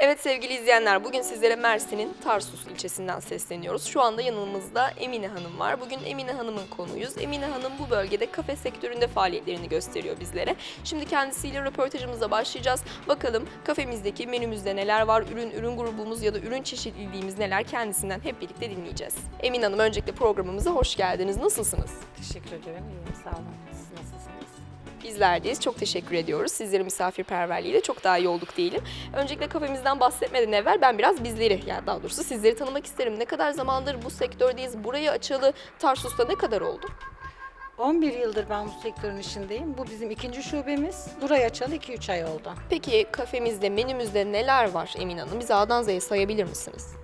Evet sevgili izleyenler bugün sizlere Mersin'in Tarsus ilçesinden sesleniyoruz. Şu anda yanımızda Emine Hanım var. Bugün Emine Hanım'ın konuyuz. Emine Hanım bu bölgede kafe sektöründe faaliyetlerini gösteriyor bizlere. Şimdi kendisiyle röportajımıza başlayacağız. Bakalım kafemizdeki menümüzde neler var, ürün ürün grubumuz ya da ürün çeşitliliğimiz neler kendisinden hep birlikte dinleyeceğiz. Emine Hanım öncelikle programımıza hoş geldiniz. Nasılsınız? Teşekkür ederim. İyiyim. Sağ olun. Siz nasılsınız? Bizlerdeyiz. Çok teşekkür ediyoruz. Sizlerin misafirperverliğiyle çok daha iyi olduk diyelim. Öncelikle kafemizden bahsetmeden evvel ben biraz bizleri, yani daha doğrusu sizleri tanımak isterim. Ne kadar zamandır bu sektördeyiz? Burayı açalı Tarsus'ta ne kadar oldu? 11 yıldır ben bu sektörün içindeyim. Bu bizim ikinci şubemiz. Burayı açalı 2-3 ay oldu. Peki kafemizde, menümüzde neler var Emine Hanım? Bize A'dan Z'ye sayabilir misiniz?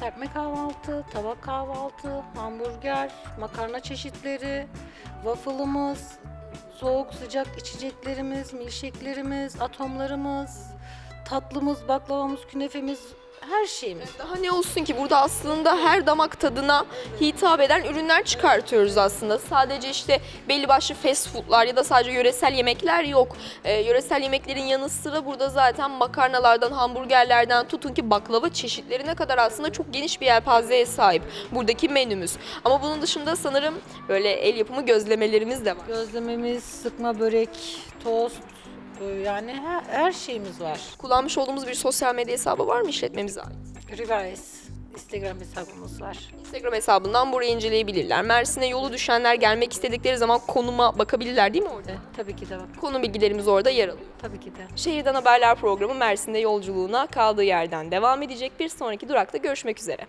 Serpme kahvaltı, tabak kahvaltı, hamburger, makarna çeşitleri, waffle'ımız, soğuk sıcak içeceklerimiz, milkshake'lerimiz, atomlarımız, tatlımız, baklavamız, künefemiz, her şeyimiz. Daha ne olsun ki burada aslında her damak tadına hitap eden ürünler çıkartıyoruz aslında. Sadece işte belli başlı fast foodlar ya da sadece yöresel yemekler yok. Ee, yöresel yemeklerin yanı sıra burada zaten makarnalardan, hamburgerlerden tutun ki baklava çeşitlerine kadar aslında çok geniş bir yelpazeye sahip buradaki menümüz. Ama bunun dışında sanırım böyle el yapımı gözlemelerimiz de var. Gözlememiz, sıkma börek, tost, yani her, her şeyimiz var. Kullanmış olduğumuz bir sosyal medya hesabı var mı işletmemize ait? Rivers Instagram hesabımız var. Instagram hesabından burayı inceleyebilirler. Mersin'e yolu düşenler gelmek istedikleri zaman konuma bakabilirler değil mi orada? Tabii ki de bak. Konu bilgilerimiz orada yer alıyor. Tabii ki de. Şehirden Haberler programı Mersin'de yolculuğuna kaldığı yerden devam edecek. Bir sonraki durakta görüşmek üzere.